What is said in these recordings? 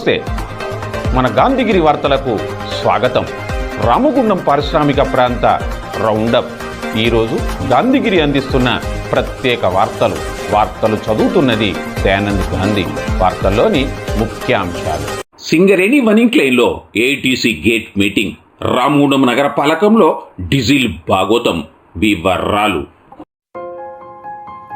నమస్తే. మన గాంధీగిరి వార్తలకు స్వాగతం. రామగుండం పారిశ్రామిక ప్రాంత రౌండప్. ఈరోజు గాంధీగిరి అందిస్తున్న ప్రత్యేక వార్తలు. వార్తలు చదువుతున్నది దయానంద్ గాంధీ. వార్తల్లోని ముఖ్యాంశాలు. సింగరేణి వనింగ్ ఏటీసీ గేట్ మీటింగ్. రామగుండం నగర పాలకంలో డీజిల్ భాగోతం వివరాలు.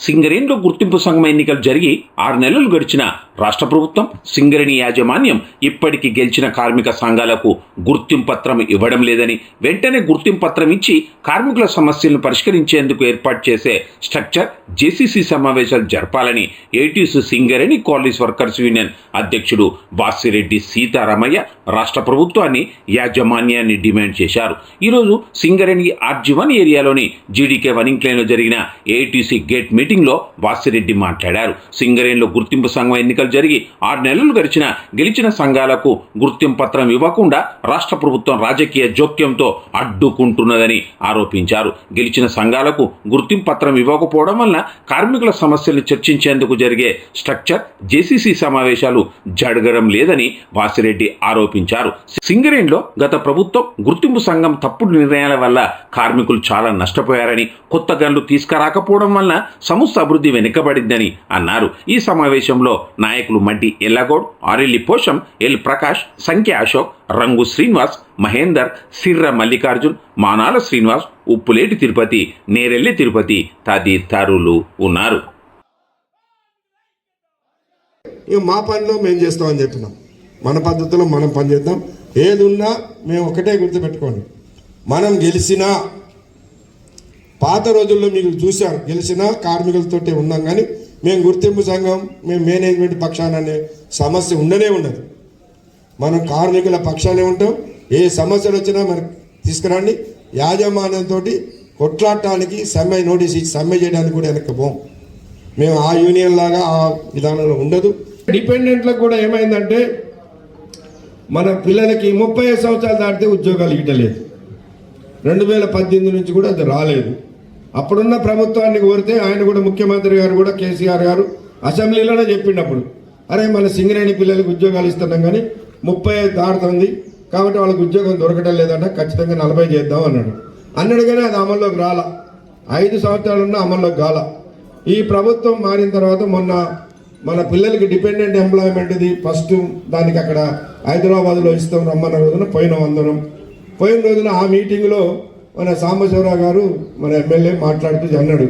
సింగరేణిలో గుర్తింపు సంఘం ఎన్నికలు జరిగి ఆరు నెలలు గడిచిన రాష్ట్ర ప్రభుత్వం సింగరేణి యాజమాన్యం ఇప్పటికి గెలిచిన కార్మిక సంఘాలకు గుర్తింపు పత్రం ఇవ్వడం లేదని వెంటనే గుర్తింపు పత్రం ఇచ్చి కార్మికుల సమస్యలను పరిష్కరించేందుకు ఏర్పాటు చేసే స్ట్రక్చర్ జేసీసీ సమావేశాలు జరపాలని ATC Singareni college workers union అధ్యక్షుడు వాసిరెడ్డి సీతారామయ్య రాష్ట్ర ప్రభుత్వాన్ని యాజమాన్యాన్ని డిమాండ్ చేశారు. ఈరోజు సింగరేణి ఆర్జీవన్ ఏరియాలోని జీడీకే వన్ క్లైన్లో జరిగిన ఏటీసీ గేట్ మీటింగ్లో వాసిరెడ్డి మాట్లాడారు. సింగరేణిలో గుర్తింపు సంఘం ఎన్నికలు జరిగి ఆరు నెలలు గడిచిన గెలిచిన సంఘాలకు గుర్తింపు పత్రం ఇవ్వకుండా రాష్ట్ర ప్రభుత్వం రాజకీయ జోక్యంతో అడ్డుకుంటున్నదని ఆరోపించారు. గెలిచిన సంఘాలకు గుర్తింపు పత్రం ఇవ్వకపోవడం వలన కార్మికుల సమస్యలు చర్చించేందుకు జరిగే స్ట్రక్చర్ జేసీసీ సమావేశాలు జరగడం లేదని వాసిరెడ్డి ఆరోపించారు. సింగరేణిలో గత ప్రభుత్వం గుర్తింపు సంఘం తప్పుడు నిర్ణయాల వల్ల కార్మికులు చాలా నష్టపోయారని కొత్త గన్లు తీసుకురాకపోవడం వలన సంస్థ అభివృద్ధి వెనుకబడిందని అన్నారు. ఈ సమావేశంలో నాయకులు మడ్డి ఎల్లగౌడ్ ఆరెల్లి పోషం ఎల్ ప్రకాష్ సంఖ్య అశోక్ రంగు శ్రీనివాస్ మహేందర్ సిర్ర మల్లికార్జున్ మానాల శ్రీనివాస్ ఉప్పులేటి తిరుపతి నేరెల్లి తిరుపతి తదితరులు ఉన్నారు. ఇక మా పనిలో మేము చేస్తామని చెప్పినాం. మన పద్ధతిలో మనం పని చేద్దాం ఏది ఉన్నా మేము ఒకటే గుర్తుపెట్టుకోండి. మనం గెలిచినా పాత రోజుల్లో మీరు చూశారు గెలిచినా కార్మికులతో ఉన్నాం కానీ మేము గుర్తింపు సంఘం మేము మేనేజ్మెంట్ పక్షాన అనే సమస్య ఉండనే ఉండదు. మనం కార్మికుల పక్షానే ఉంటాం. ఏ సమస్యలు వచ్చినా మనకు తీసుకురండి. యాజమాన్యంతో కొట్లాడటానికి సమ్మె నోటీస్ ఇచ్చి సమ్మె చేయడానికి కూడా వెనక్కి పోం. మేము ఆ యూనియన్ లాగా ఆ విధానంలో ఉండదు. డిపెండెంట్లకు కూడా ఏమైందంటే మన పిల్లలకి ముప్పై సంవత్సరాలు దాటితే ఉద్యోగాలు ఇవ్వలేదు రెండు వేల పద్దెనిమిది నుంచి కూడా అది రాలేదు. అప్పుడున్న ప్రభుత్వాన్ని కోరితే ఆయన కూడా ముఖ్యమంత్రి గారు కూడా కేసీఆర్ గారు అసెంబ్లీలోనే చెప్పినప్పుడు అరే మన సింగరేణి పిల్లలకు ఉద్యోగాలు ఇస్తున్నాం కానీ ముప్పై ఐదు దాడుతుంది కాబట్టి వాళ్ళకి ఉద్యోగం దొరకడం లేదంట ఖచ్చితంగా నలభై చేద్దాం అన్నాడు. అన్నాడు కానీ అది అమల్లోకి రాల. ఐదు సంవత్సరాలున్న అమల్లోకి గాల ఈ ప్రభుత్వం మారిన తర్వాత మొన్న మన పిల్లలకి డిపెండెంట్ ఎంప్లాయ్మెంట్ది ఫస్ట్ దానికి అక్కడ హైదరాబాద్లో ఇస్తాం రమ్మన్న రోజున పోయిన వందనం. పోయిన రోజున ఆ మీటింగ్లో మన సాంబశివరావు గారు మన ఎమ్మెల్యే మాట్లాడుతూ అన్నాడు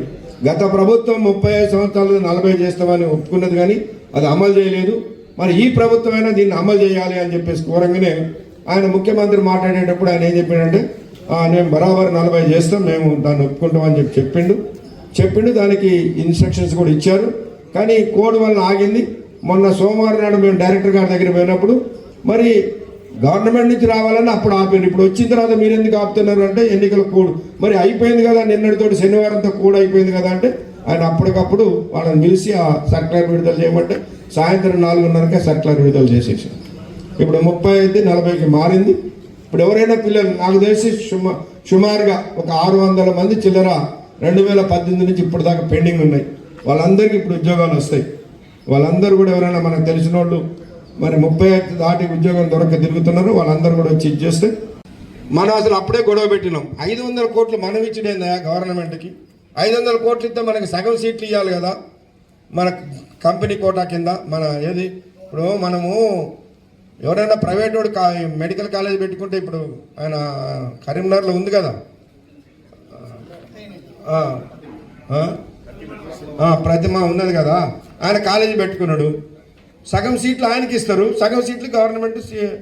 గత ప్రభుత్వం ముప్పై ఐదు సంవత్సరాలు నలభై చేస్తామని ఒప్పుకున్నది కానీ అది అమలు చేయలేదు. మరి ఈ ప్రభుత్వం అయినా దీన్ని అమలు చేయాలి అని చెప్పేసి కోరంగానే ఆయన ముఖ్యమంత్రి మాట్లాడేటప్పుడు ఆయన ఏం చెప్పాడంటే మేము బరాబర్ నలభై చేస్తాం మేము దాన్ని ఒప్పుకుంటామని చెప్పి చెప్పిండు. చెప్పిండు దానికి ఇన్స్ట్రక్షన్స్ కూడా ఇచ్చారు. కానీ కోడ్ వల్ల ఆగింది. మొన్న సోమవారం నాడు మేము డైరెక్టర్ గారి దగ్గర పోయినప్పుడు మరి గవర్నమెంట్ నుంచి రావాలని అప్పుడు ఆపారు. ఇప్పుడు వచ్చిన తర్వాత మీరు ఎందుకు ఆపుతున్నారు అంటే ఎన్నికల కూడు. మరి అయిపోయింది కదా నిన్నటితోటి శనివారంతో కూడా అయిపోయింది కదా అంటే ఆయన అప్పటికప్పుడు వాళ్ళని పిలిచి ఆ సర్క్యులర్ విడుదల చేయమంటే సాయంత్రం నాలుగున్నరకే సర్క్యులర్ విడుదల చేసేసారు. ఇప్పుడు ముప్పై ఐదు నలభైకి మారింది. ఇప్పుడు ఎవరైనా పిల్లలు నాకు తెలిసి సుమ సుమారుగా ఒక ఆరు వందల మంది చిల్లర రెండు వేల పద్దెనిమిది నుంచి ఇప్పుడు దాకా పెండింగ్ ఉన్నాయి. వాళ్ళందరికీ ఇప్పుడు ఉద్యోగాలు వస్తాయి. వాళ్ళందరూ కూడా ఎవరైనా మనకు తెలిసిన వాళ్ళు మరి ముప్పై ఐదు దాటి ఉద్యోగం దొరక తిరుగుతున్నారు వాళ్ళందరూ కూడా వచ్చి ఇచ్చేస్తే మనం అసలు అప్పుడే గొడవ పెట్టినాం. ఐదు వందల కోట్లు మనం ఇచ్చిడేందా గవర్నమెంట్కి. ఐదు వందల కోట్లు ఇస్తే మనకి సగం సీట్లు ఇవ్వాలి కదా. మన కంపెనీ కోటా కింద మన ఏది? ఇప్పుడు మనము ఎవరైనా ప్రైవేట్ వాడు కా మెడికల్ కాలేజ్ పెట్టుకుంటే ఇప్పుడు ఆయన కరీంనగర్లో ఉంది కదా. ప్రతిమ ఉన్నది కదా. ఆయన కాలేజీ పెట్టుకున్నాడు. సగం సీట్లు ఆయనకి ఇస్తారు. సగం సీట్లు గవర్నమెంట్ సీ-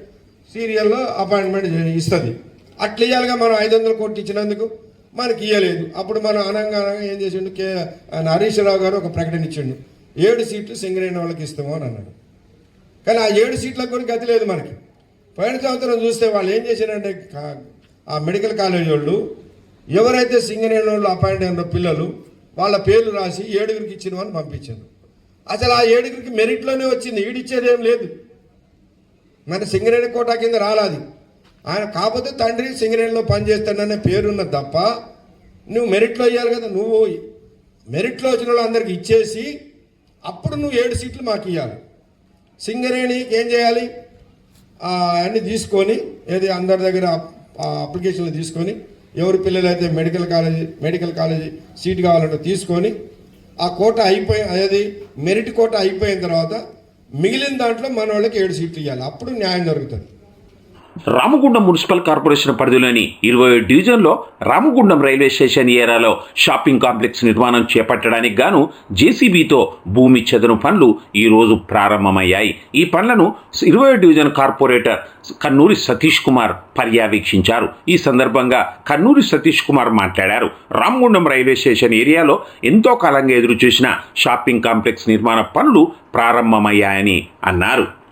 సీరియల్లో అపాయింట్మెంట్ ఇస్తుంది. అట్లా ఇవ్వాలిగా మనం ఐదు వందల కోట్లు ఇచ్చినందుకు మనకి ఇవ్వలేదు అప్పుడు మనం అనంగా అనగా ఏం చేసిండు? కే హరీష్ రావు గారు ఒక ప్రకటన ఇచ్చిండు. ఏడు సీట్లు సింగరేణి వాళ్ళకి ఇస్తాము అని అన్నాడు. కానీ ఆ ఏడు సీట్లకు కూడా గతి లేదు మనకి. పోయిన సంవత్సరం చూస్తే వాళ్ళు ఏం చేశారంటే ఆ మెడికల్ కాలేజ్ వాళ్ళు ఎవరైతే సింగరేణి వాళ్ళు అపాయింట్ అయిన పిల్లలు వాళ్ళ పేర్లు రాసి ఏడుగురికి ఇచ్చిన వాళ్ళని పంపించారు అసలు ఆ ఏడుగురికి మెరిట్లోనే వచ్చింది. ఈడిచ్చేది ఏం లేదు. మన సింగరేణి కోట కింద రాలాది. ఆయన కాకపోతే తండ్రి సింగరేణిలో పనిచేస్తాడనే పేరున్నది తప్ప నువ్వు మెరిట్లో ఇవ్వాలి కదా. నువ్వు మెరిట్లో వచ్చిన వాళ్ళందరికి ఇచ్చేసి అప్పుడు నువ్వు ఏడు సీట్లు మాకు ఇవ్వాలి సింగరేణికి ఏం చేయాలి? అన్నీ అన్ని తీసుకొని ఏది అందరి దగ్గర ఆ అప్లికేషన్లు తీసుకొని ఎవరి పిల్లలైతే medical college medical college seat కావాలంటే తీసుకొని ఆ కోట అయిపోయి అది మెరిట్ కోట అయిపోయిన తర్వాత మిగిలిన దాంట్లో మన వాళ్ళకి ఏడు సీట్లు ఇవ్వాలి అప్పుడు న్యాయం జరుగుతుంది. రామగుండం మున్సిపల్ కార్పొరేషన్ పరిధిలోని ఇరవై డివిజన్లో రామగుండం రైల్వే స్టేషన్ ఏరియాలో షాపింగ్ కాంప్లెక్స్ నిర్మాణం చేపట్టడానికి గాను జేసీబీతో భూమి చదును పనులు ఈరోజు ప్రారంభమయ్యాయి. ఈ పనులను ఇరవై డివిజన్ కార్పొరేటర్ కన్నూరి సతీష్ కుమార్ పర్యవేక్షించారు. ఈ సందర్భంగా కన్నూరి సతీష్ కుమార్ మాట్లాడారు. రామగుండం రైల్వే స్టేషన్ ఏరియాలో ఎంతో కాలంగా ఎదురుచూసిన షాపింగ్ కాంప్లెక్స్ నిర్మాణ పనులు ప్రారంభమయ్యాయని అన్నారు.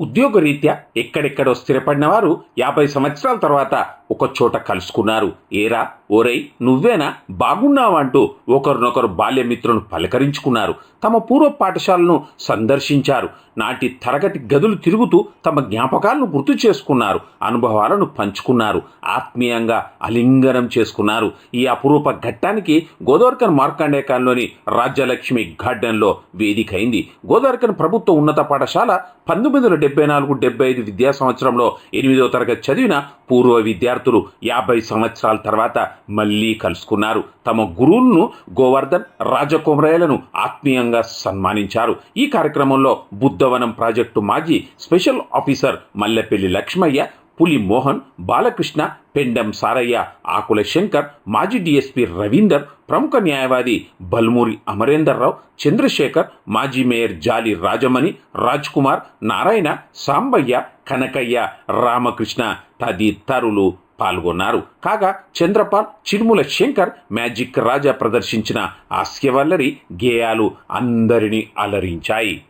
ఉద్యోగరీత్యా ఎక్కడెక్కడో స్థిరపడిన వారు యాభై సంవత్సరాల తర్వాత ఒక చోట కలుసుకున్నారు. ఏరా ఓరై నువ్వేనా? బాగున్నావంటూ ఒకరినొకరు బాల్యమిత్రులను పలకరించుకున్నారు. తమ పూర్వ పాఠశాలను సందర్శించారు. నాటి తరగతి గదులు తిరుగుతూ తమ జ్ఞాపకాలను గుర్తు చేసుకున్నారు. అనుభవాలను పంచుకున్నారు. ఆత్మీయంగా అలింగనం చేసుకున్నారు. ఈ అపురూప ఘట్టానికి గోదావరికన్ మార్కాండేకాన్లోని రాజ్యలక్ష్మి గార్డెన్లో వేదికైంది. గోదావరికన్ ప్రభుత్వ ఉన్నత పాఠశాల పంతొమ్మిది వందల డెబ్బై నాలుగు డెబ్బై ఐదు విద్యా సంవత్సరంలో ఎనిమిదో తరగతి చదివిన పూర్వ విద్యార్థులు యాభై సంవత్సరాల తర్వాత మళ్ళీ కలుసుకున్నారు. తమ గురువులను గోవర్ధన్ రాజకుమరయ్యలను ఆత్మీయంగా సన్మానించారు. ఈ కార్యక్రమంలో బుద్ధవనం ప్రాజెక్టు మాజీ స్పెషల్ ఆఫీసర్ మల్లెపల్లి లక్ష్మయ్య పులి మోహన్ బాలకృష్ణ పెండం సారయ్య ఆకుల శంకర్ మాజీ డీఎస్పీ రవీందర్ ప్రముఖ న్యాయవాది బల్మూరి అమరేందర్రావు చంద్రశేఖర్ మాజీ మేయర్ జాలి రాజమణి రాజ్ కుమార్ నారాయణ సాంబయ్య కనకయ్య రామకృష్ణ తదితరులు పాల్గొన్నారు. కాగా చంద్రపాల్ చిరుముల శంకర్ మ్యాజిక్ రాజా ప్రదర్శించిన హాస్యవల్లరి గేయాలు అందరినీ అలరించాయి.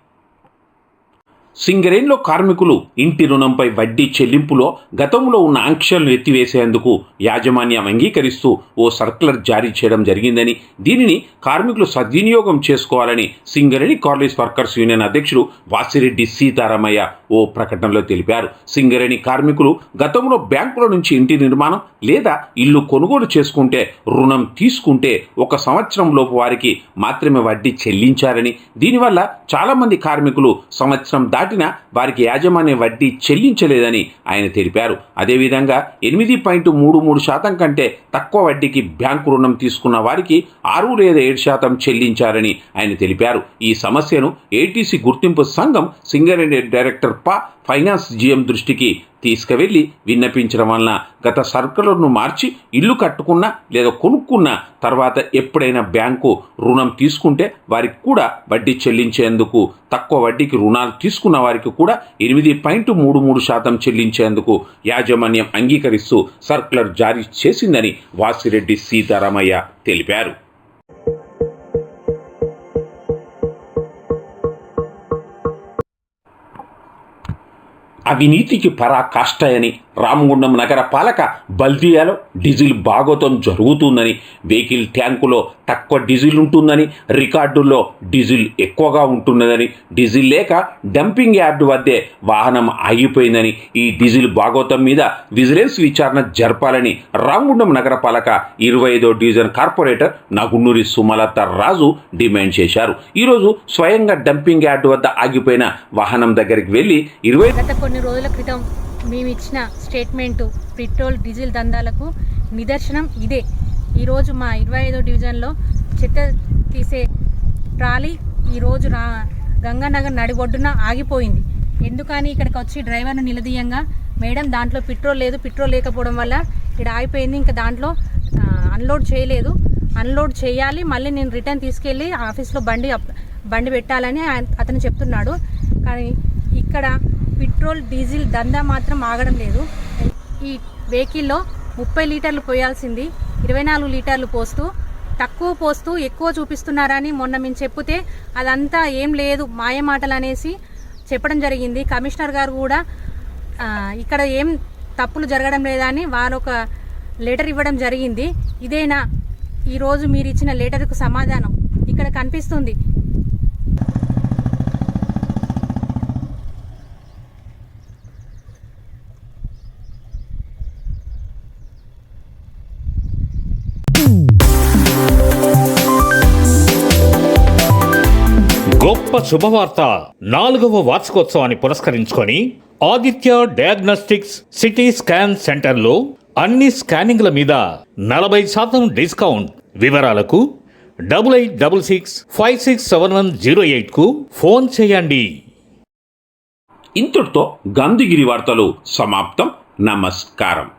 సింగరేన్లో కార్మికులు ఇంటి రుణంపై వడ్డీ చెల్లింపులో గతంలో ఉన్న ఆంక్షలను ఎత్తివేసేందుకు యాజమాన్యం అంగీకరిస్తూ ఓ సర్కులర్ జారీ చేయడం జరిగిందని దీనిని కార్మికులు సద్వినియోగం చేసుకోవాలని సింగరేణి కాలేజ్ వర్కర్స్ యూనియన్ అధ్యక్షుడు వాసిరెడ్డి సీతారామయ్య ఓ ప్రకటనలో తెలిపారు. సింగరేణి కార్మికులు గతంలో బ్యాంకుల నుంచి ఇంటి నిర్మాణం లేదా ఇల్లు కొనుగోలు చేసుకుంటే రుణం తీసుకుంటే ఒక సంవత్సరం లోపు వారికి మాత్రమే వడ్డీ చెల్లించారని దీనివల్ల చాలామంది కార్మికులు సంవత్సరం దాటినా వారికి యాజమాన్య వడ్డీ చెల్లించలేదని ఆయన తెలిపారు. అదేవిధంగా ఎనిమిది పాయింట్ మూడు మూడు శాతం కంటే తక్కువ వడ్డీకి బ్యాంకు రుణం తీసుకున్న వారికి ఆరు లేదా ఏడు శాతం చెల్లించారని ఆయన తెలిపారు. ఈ సమస్యను ఏటీసీ గుర్తింపు సంఘం సింగరేణి డైరెక్టర్ పా ఫైనాన్స్ జీఎం దృష్టికి తీసుకువెళ్ళి విన్నపించడం వలన గత సర్కులర్ను మార్చి ఇల్లు కట్టుకున్న లేదా కొనుక్కున్న తర్వాత ఎప్పుడైనా బ్యాంకు రుణం తీసుకుంటే వారికి కూడా వడ్డీ చెల్లించేందుకు తక్కువ వడ్డీకి రుణాలు తీసుకున్న వారికి కూడా ఎనిమిది పాయింట్ మూడు మూడు శాతం చెల్లించేందుకు యాజమాన్యం అంగీకరిస్తూ సర్కులర్ జారీ చేసిందని వాసిరెడ్డి సీతారామయ్య తెలిపారు. అవినీతికి పరాకాష్టాయని రామగుండం నగర పాలక బల్దియాలో డీజిల్ భాగోతం జరుగుతుందని వెహికల్ ట్యాంకులో తక్కువ డీజిల్ ఉంటుందని రికార్డుల్లో డీజిల్ ఎక్కువగా ఉంటున్నదని డీజిల్ లేక డంపింగ్ యార్డు వద్దే వాహనం ఆగిపోయిందని ఈ డీజిల్ భాగోతం మీద విజిలెన్స్ విచారణ జరపాలని రామగుండం నగర పాలక ఇరవై ఐదో division corporator Nagunnuri Sumalatha Raju demand చేశారు. ఈరోజు స్వయంగా డంపింగ్ యార్డు వద్ద ఆగిపోయిన వాహనం దగ్గరికి వెళ్ళి ఇరవై గత కొన్ని రోజుల క్రితం మేమిచ్చిన స్టేట్మెంటు పెట్రోల్ డీజిల్ దందాలకు నిదర్శనం ఇదే. ఈరోజు మా ఇరవై ఐదో డివిజన్లో చెత్త తీసే ట్రాలీ ఈరోజు రా గంగానగర్ నడిబొడ్డున ఆగిపోయింది. ఎందుకని ఇక్కడికి వచ్చి డ్రైవర్ను నిలదీయంగా? మేడం దాంట్లో పెట్రోల్ లేదు పెట్రోల్ లేకపోవడం వల్ల ఇక్కడ ఆగిపోయింది ఇంకా దాంట్లో అన్లోడ్ చేయలేదు. అన్లోడ్ చేయాలి మళ్ళీ నేను రిటర్న్ తీసుకెళ్ళి ఆఫీస్లో బండి బండి పెట్టాలని అతను చెప్తున్నాడు. కానీ ఇక్కడ పెట్రోల్ డీజిల్ దందా మాత్రం ఆగడం లేదు. ఈ వెహికల్లో ముప్పై లీటర్లు పోయాల్సింది ఇరవై నాలుగు లీటర్లు పోస్తూ తక్కువ పోస్తూ ఎక్కువ చూపిస్తున్నారని మొన్న మేము చెప్తే అదంతా ఏం లేదు మాయ మాటలు అనేసి చెప్పడం జరిగింది. కమిషనర్ గారు కూడా ఇక్కడ ఏం తప్పులు జరగడం లేదని వారు ఒక లెటర్ ఇవ్వడం జరిగింది. ఇదేనా? ఈరోజు మీరు ఇచ్చిన లెటర్కు సమాధానం. ఇక్కడ కనిపిస్తుంది గొప్ప శుభవార్త. నాలుగవ వార్షికోత్సవాన్ని పురస్కరించుకొని ఆదిత్య డయాగ్నోస్టిక్స్ సిటీ స్కాన్ సెంటర్లో అన్ని స్కానింగ్ల మీద నలభై శాతం డిస్కౌంట్. వివరాలకు double eight double six five six seven one zero ఎయిట్కు phone చేయండి. ఇంతటితో గంధగిరి వార్తలు సమాప్తం. నమస్కారం.